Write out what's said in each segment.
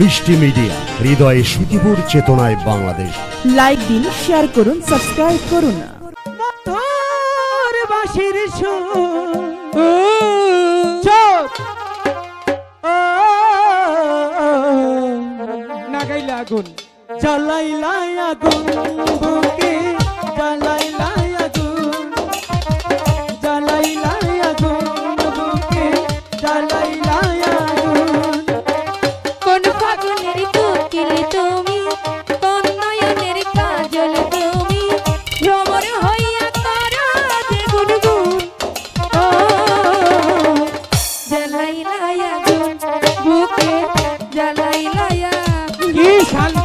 মিষ্টি মিডিয়া হৃদয়ে সুখীপুর চেতনায় বাংলাদেশ। লাইক দিন শেয়ার করুন সাবস্ক্রাইব করুন। তোর বাঁশির সুর চোখ ও না গাইলে আগুন জ্বালাইলাই আগুন বুকে।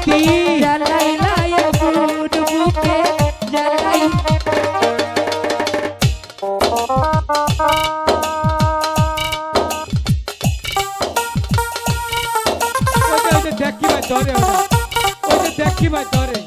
বুকে জ্বালাই ওই যে- ওই যে দেখি ভাই ধরে ওটা দেখি ভাই ধরে।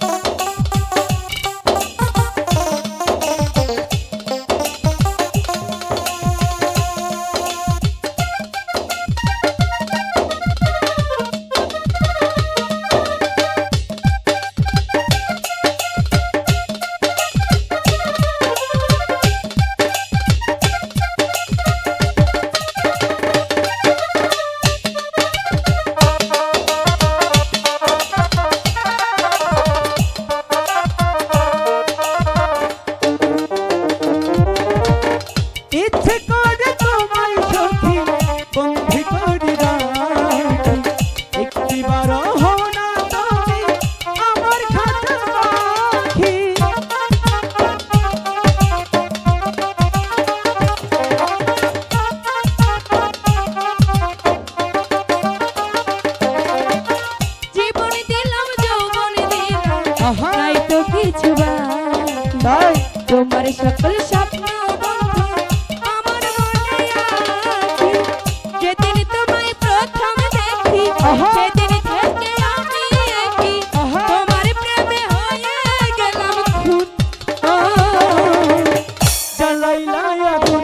তো কিছু বাকি তাই তোমার সকল স্বপ্ন বন্ধু আমার মনে আছে যেদিন তোমায় প্রথম দেখি আহা। সেদিন থেকে আমি একই আহা। তোমার প্রেমে হয়ে গেলাম খুন ও জ্বালাইলাই আগুন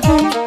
tú.